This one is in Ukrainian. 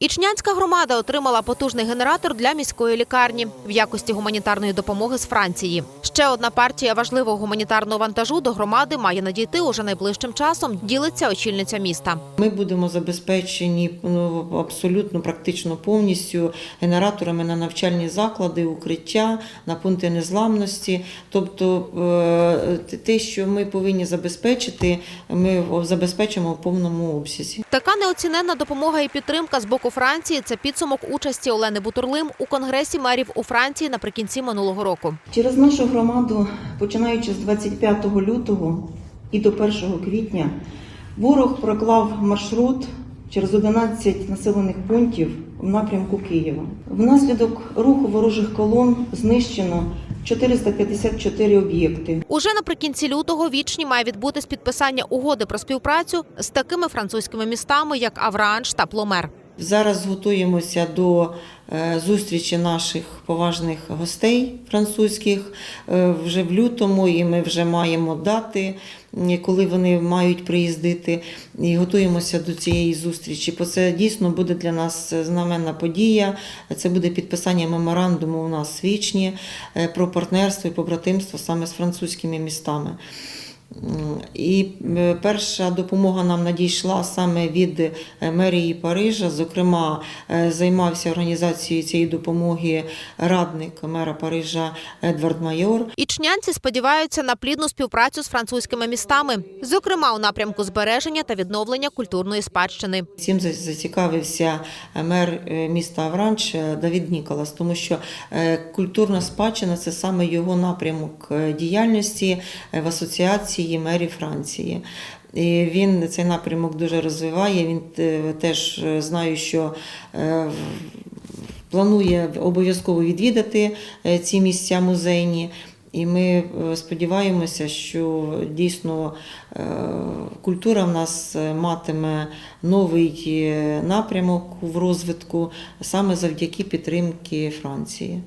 Ічнянська громада отримала потужний генератор для міської лікарні в якості гуманітарної допомоги з Франції. Ще одна партія важливого гуманітарного вантажу до громади має надійти уже найближчим часом. Ділиться очільниця міста. Ми будемо забезпечені ну, абсолютно практично повністю генераторами на навчальні заклади, укриття, на пункти незламності. Тобто е, те, що ми повинні забезпечити, ми забезпечимо в повному обсязі. Така неоціненна допомога і підтримка з боку Франції це підсумок участі Олени Бутурлим у конгресі мерів у Франції наприкінці минулого року. Через нашу громаду, починаючи з 25 лютого і до 1 квітня, ворог проклав маршрут через 11 населених пунктів в напрямку Києва. Внаслідок руху ворожих колон знищено 454 об'єкти. Уже наприкінці лютого вічні має відбутись підписання угоди про співпрацю з такими французькими містами, як Авранж та Пломер. Зараз готуємося до е, зустрічі наших поважних гостей французьких е, вже в лютому, і ми вже маємо дати, коли вони мають приїздити, і готуємося до цієї зустрічі. Бо це дійсно буде для нас знаменна подія. Це буде підписання меморандуму у нас свічні е, про партнерство і побратимство саме з французькими містами. І е, перша допомога нам надійшла саме від е, мерії Парижа. Зокрема, е, займався організацією цієї допомоги радник мера Парижа Едвард Майор. Ічнянці сподіваються на плідну співпрацю з французькими містами, зокрема у напрямку збереження та відновлення культурної спадщини. Цим за- зацікавився мер міста Авранч Давід Ніколас, тому що культурна спадщина це саме його напрямок діяльності в асоціації мерів Франції. І він цей напрямок дуже розвиває. Він е, теж е, знаю, що е, планує обов'язково відвідати ці місця музейні. І ми сподіваємося, що дійсно культура в нас матиме новий напрямок в розвитку саме завдяки підтримки Франції.